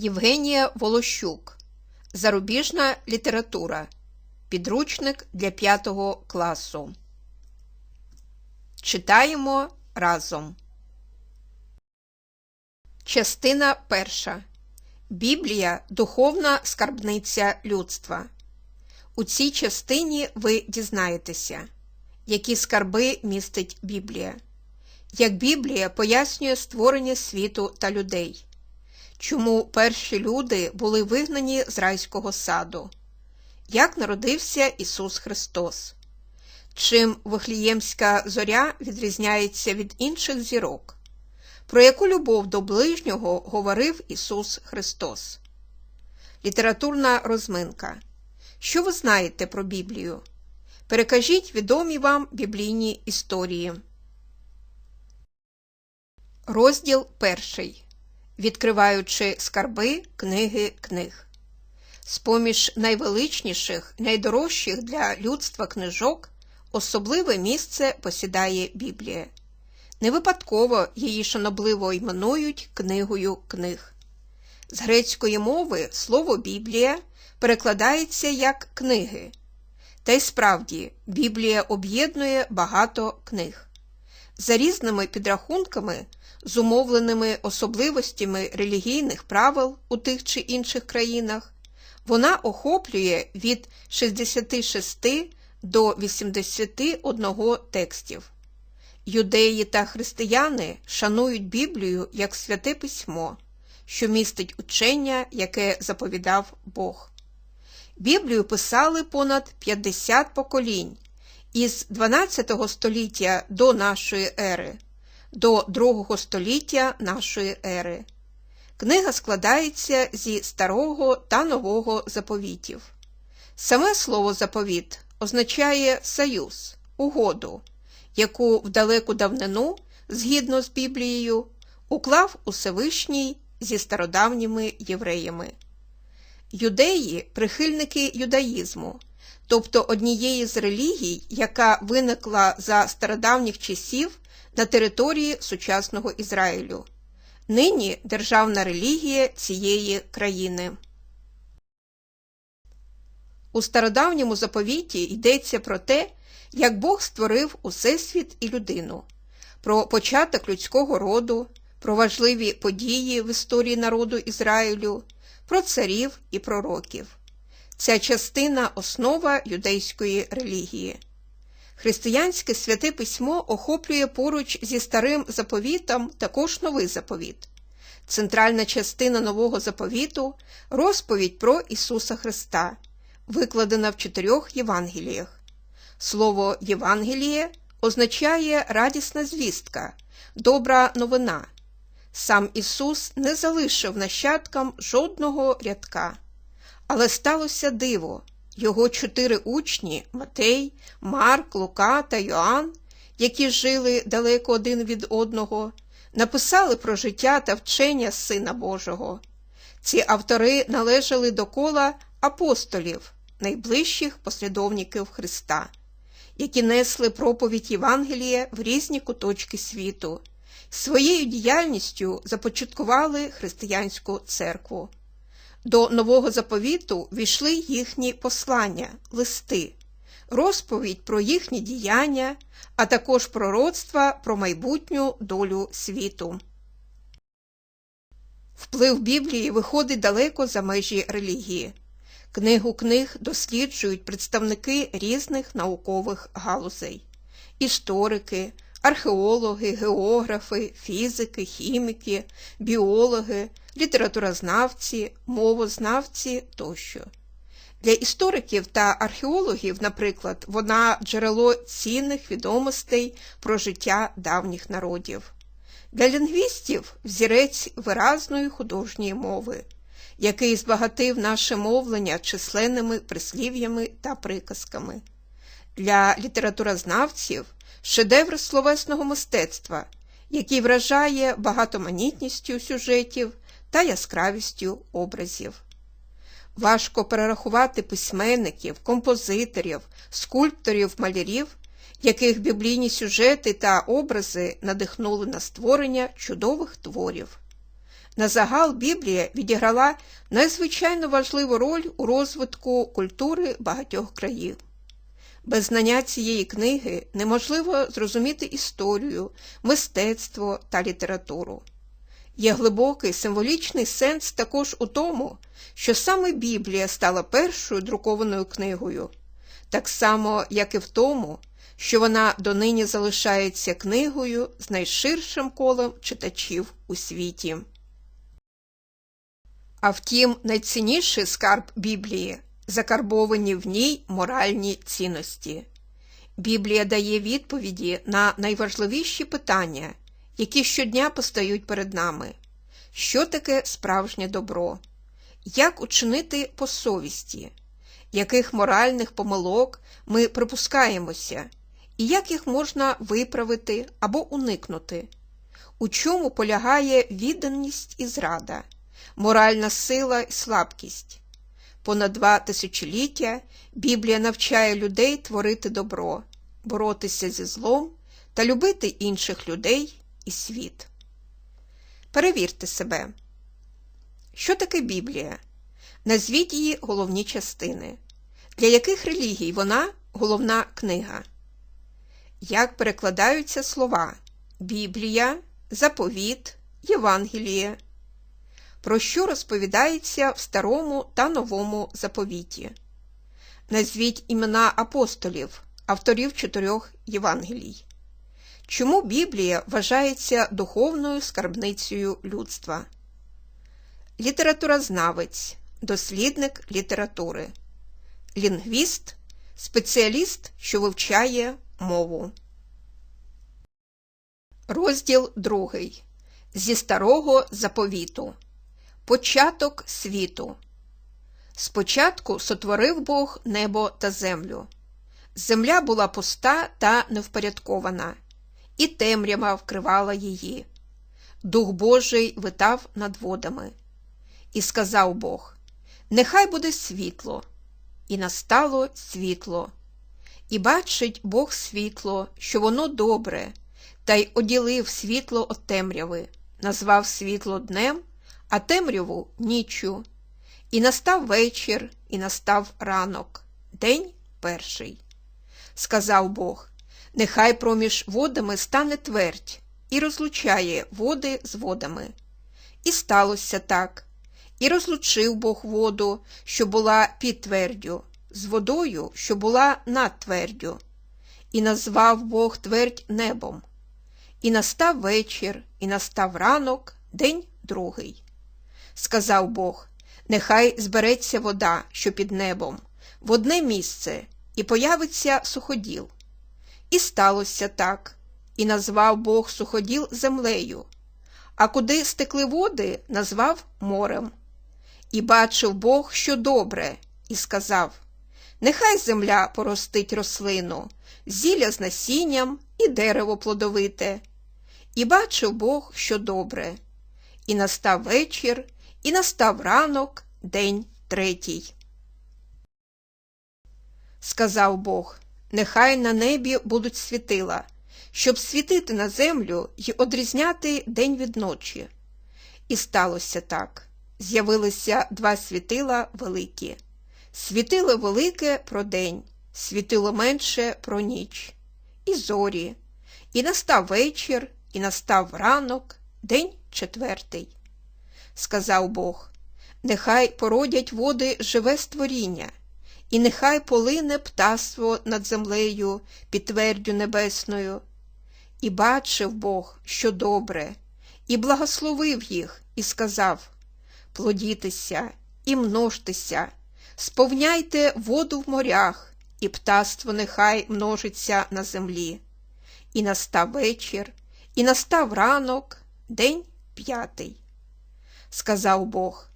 Євгенія Волощук. Зарубіжна література. Підручник для 5 класу. Читаємо разом. Частина перша. Біблія духовна скарбниця людства. У цій частині ви дізнаєтеся, які скарби містить Біблія, як Біблія пояснює створення світу та людей, чому перші люди були вигнані з райського саду, як народився Ісус Христос, чим Вифліємська зоря відрізняється від інших зірок, про яку любов до ближнього говорив Ісус Христос. Літературна розминка. Що ви знаєте про Біблію? Перекажіть відомі вам біблійні історії. Розділ перший. Відкриваючи скарби книги книг. З-поміж найвеличніших, найдорожчих для людства книжок особливе місце посідає Біблія. Не випадково її шанобливо іменують книгою книг. З грецької мови слово Біблія перекладається як книги. Та й справді Біблія об'єднує багато книг. За різними підрахунками, зумовленими особливостями релігійних правил у тих чи інших країнах, вона охоплює від 66 до 81 текстів. Юдеї та християни шанують Біблію як святе письмо, що містить учення, яке заповідав Бог. Біблію писали понад 50 поколінь із 12 століття до нашої ери до 2 століття нашої ери. Книга складається зі старого та нового заповітів. Саме слово заповіт означає союз, угоду, яку в далеку давнину, згідно з Біблією, уклав Усевишній зі стародавніми євреями. Юдеї прихильники юдаїзму, тобто однієї з релігій, яка виникла за стародавніх часів на території сучасного Ізраїлю. Нині державна релігія цієї країни. У стародавньому заповіті йдеться про те, як Бог створив усесвіт і людину, про початок людського роду, про важливі події в історії народу Ізраїлю, про царів і пророків. Ця частина основа юдейської релігії. Християнське святе письмо охоплює поруч зі старим заповітом також новий заповіт. Центральна частина нового заповіту розповідь про Ісуса Христа, викладена в чотирьох Євангеліях. Слово Євангеліє означає радісна звістка, добра новина. Сам Ісус не залишив нащадкам жодного рядка. Але сталося диво. Його чотири учні Матей, Марк, Лука та Йоанн, які жили далеко один від одного, написали про життя та вчення Сина Божого. Ці автори належали до кола апостолів, найближчих послідовників Христа, які несли проповідь Євангелія в різні куточки світу, своєю діяльністю започаткували християнську церкву. До нового заповіту війшли їхні послання, листи, розповідь про їхні діяння, а також пророцтва про майбутню долю світу. Вплив Біблії виходить далеко за межі релігії. Книгу книг досліджують представники різних наукових галузей історики, археологи, географи, фізики, хіміки, біологи, літературознавці, мовознавці тощо. Для істориків та археологів, наприклад, вона джерело цінних відомостей про життя давніх народів. Для лінгвістів взірець виразної художньої мови, який збагатив наше мовлення численними прислів'ями та приказками. Для літературознавців шедевр словесного мистецтва, який вражає багатоманітністю сюжетів та яскравістю образів. Важко перерахувати письменників, композиторів, скульпторів, малярів, яких біблійні сюжети та образи надихнули на створення чудових творів. На загал Біблія відіграла надзвичайно важливу роль у розвитку культури багатьох країв. Без знання цієї книги неможливо зрозуміти історію, мистецтво та літературу. Є глибокий символічний сенс також у тому, що саме Біблія стала першою друкованою книгою, так само, як і в тому, що вона донині залишається книгою з найширшим колом читачів у світі. А втім, найцінніший скарб Біблії закарбовані в ній моральні цінності. Біблія дає відповіді на найважливіші питання, які щодня постають перед нами. Що таке справжнє добро? Як учинити по совісті? Яких моральних помилок ми припускаємося, і як їх можна виправити або уникнути? У чому полягає відданість і зрада, моральна сила і слабкість? Понад два тисячоліття Біблія навчає людей творити добро, боротися зі злом та любити інших людей і світ. Перевірте себе. Що таке Біблія? Назвіть її головні частини. Для яких релігій вона головна книга? Як перекладаються слова Біблія, заповіт, Євангеліє? Про що розповідається в старому та новому заповіті? Назвіть імена апостолів, авторів чотирьох Євангелій. Чому Біблія вважається духовною скарбницею людства? Літературознавець, дослідник літератури, лінгвіст, спеціаліст, що вивчає мову. Розділ другий. Зі старого заповіту. Початок світу. Спочатку сотворив Бог небо та землю. Земля була пуста та невпорядкована, і темрява вкривала її. Дух Божий витав над водами. І сказав Бог: Нехай буде світло, і настало світло. І бачить Бог світло, що воно добре, та й оділив світло від темряви, назвав світло днем, а темряву ніччю. І настав вечір, і настав ранок, день перший. Сказав Бог: Нехай проміж водами стане твердь, і розлучає води з водами. І сталося так. І розлучив Бог воду, що була під твердю, з водою, що була над твердю, і назвав Бог твердь небом. І настав вечір, і настав ранок, день другий. Сказав Бог: Нехай збереться вода, що під небом, в одне місце, і появиться суходіл. І сталося так, і назвав Бог суходіл землею, а куди стекли води, назвав морем. І бачив Бог, що добре, і сказав: Нехай земля поростить рослину, зілля з насінням і дерево плодовите. І бачив Бог, що добре. І настав вечір, і настав ранок, день третій. Сказав Бог: Нехай на небі будуть світила, щоб світити на землю й одрізняти день від ночі. І сталося так з'явилися два світила великі. Світило велике про день, світило менше про ніч, і зорі, і настав вечір, і настав ранок, день четвертий. Сказав Бог: Нехай породять води живе створіння, і нехай полине птаство над землею під твердю небесною. І бачив Бог, що добре, і благословив їх, і сказав плодітеся і множтеся, сповняйте воду в морях, і птаство нехай множиться на землі. І настав вечір, і настав ранок, день п'ятий. Сказав Бог: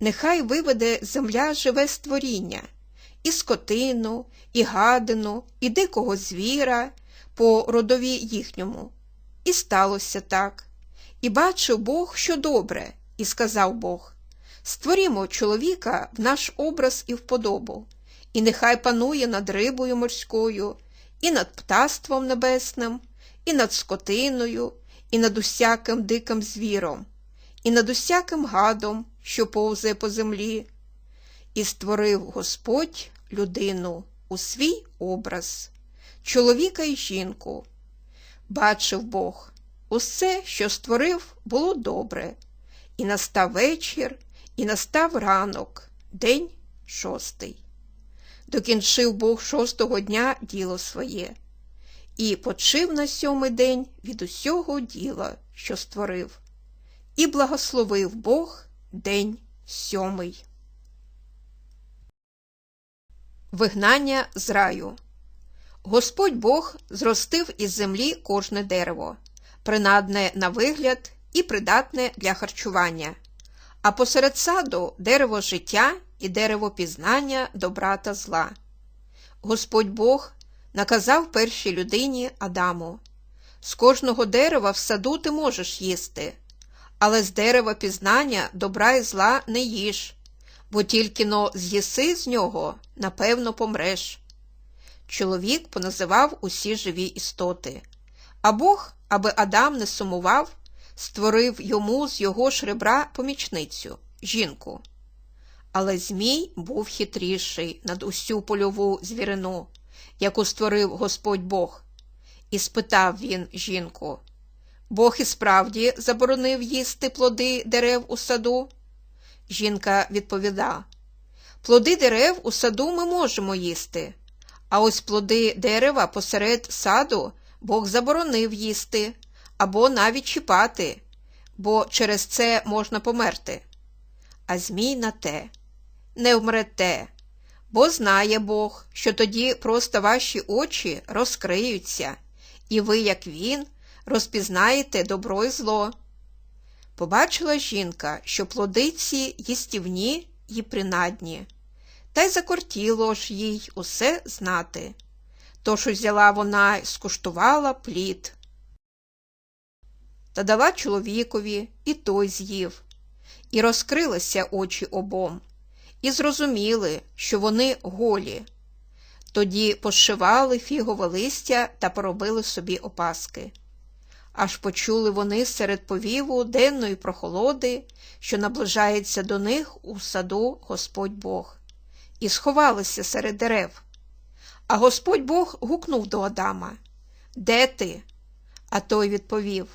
Нехай виведе земля живе створіння, і скотину, і гадину, і дикого звіра по родові їхньому. І сталося так. І бачив Бог, що добре, і сказав Бог: Створімо чоловіка в наш образ і вподобу, і нехай панує над рибою морською, і над птаством небесним, і над скотиною, і над усяким диким звіром, і над усяким гадом, що повзає по землі, і створив Господь людину у свій образ, чоловіка і жінку. Бачив Бог, усе, що створив, було добре, і настав вечір, і настав ранок, день шостий. Докінчив Бог шостого дня діло своє, і почив на сьомий день від усього діла, що створив, і благословив Бог день сьомий. Вигнання з раю. Господь Бог зростив із землі кожне дерево, принадне на вигляд і придатне для харчування, а посеред саду дерево життя і дерево пізнання добра та зла. Господь Бог наказав першій людині Адаму з кожного дерева в саду ти можеш їсти, але з дерева пізнання добра і зла не їж, бо тільки но з'їси з нього, напевно, помреш. Чоловік поназивав усі живі істоти, а Бог, аби Адам не сумував, створив йому з його ж ребра помічницю, жінку. Але Змій був хитріший над усю польову звірину, яку створив Господь Бог, і спитав він жінку Бог і справді заборонив їсти плоди дерев у саду? Жінка відповіда Плоди дерев у саду ми можемо їсти, а ось плоди дерева посеред саду Бог заборонив їсти або навіть чіпати, бо через це можна померти. А Змій на те не вмрете, бо знає Бог, що тоді просто ваші очі розкриються, і ви, як він, розпізнаєте добро і зло. Побачила жінка, що плодиці їстівні й принадні, та й закортіло ж їй усе знати. Тож узяла вона й скуштувала плід. Та дала чоловікові, і той з'їв, і розкрилися очі обом, і зрозуміли, що вони голі. Тоді пошивали фігове листя та поробили собі опаски. Аж почули вони серед повіву денної прохолоди, що наближається до них у саду Господь Бог, і сховалися серед дерев. А Господь Бог гукнув до Адама Де ти? А той відповів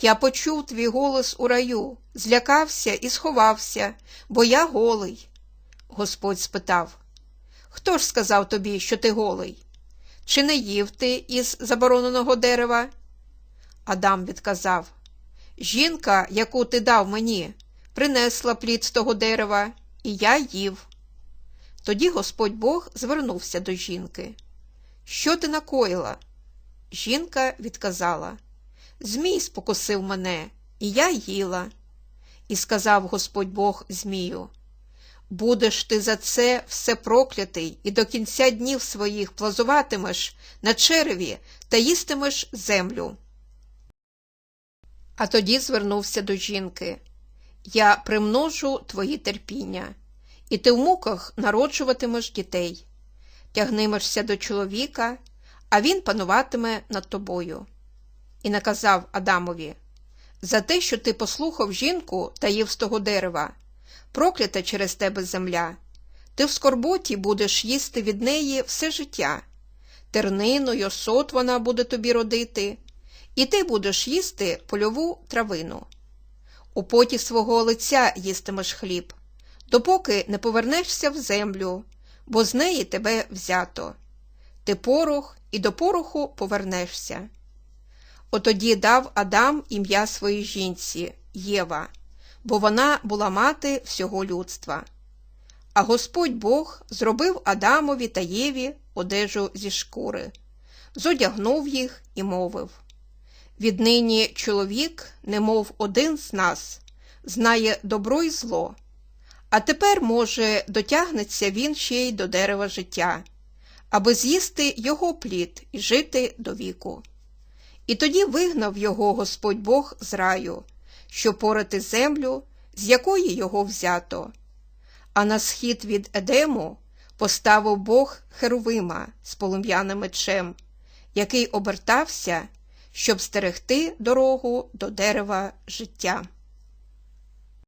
Я почув твій голос у раю, злякався і сховався, бо я голий. Господь спитав Хто ж сказав тобі, що ти голий? Чи не їв ти із забороненого дерева? Адам відказав Жінка, яку ти дав мені, принесла плід з того дерева, і я їв. Тоді Господь Бог звернувся до жінки. Що ти накоїла? Жінка відказала Змій спокусив мене, і я їла. І сказав Господь Бог Змію Будеш ти за це все проклятий, і до кінця днів своїх плазуватимеш на череві та їстимеш землю. А тоді звернувся до жінки. Я примножу твої терпіння, і ти в муках народжуватимеш дітей, тягнимешся до чоловіка, а він пануватиме над тобою. І наказав Адамові. За те, що ти послухав жінку та їв з того дерева, проклята через тебе земля, ти в скорботі будеш їсти від неї все життя, тернину й осот вона буде тобі родити і ти будеш їсти польову травину. У поті свого лиця їстимеш хліб, допоки не повернешся в землю, бо з неї тебе взято. Ти порох і до пороху повернешся. Отоді дав Адам ім'я своїй жінці Єва, бо вона була мати всього людства. А Господь Бог зробив Адамові та Єві одежу зі шкури, зодягнув їх і мовив Віднині чоловік, немов один з нас, знає добро і зло, а тепер, може, дотягнеться він ще й до дерева життя, аби з'їсти його плід і жити до віку. І тоді вигнав його Господь Бог з раю, щоб порати землю, з якої його взято. А на схід від Едему поставив Бог Херувима з полум'яним мечем, який обертався щоб стерегти дорогу до дерева життя.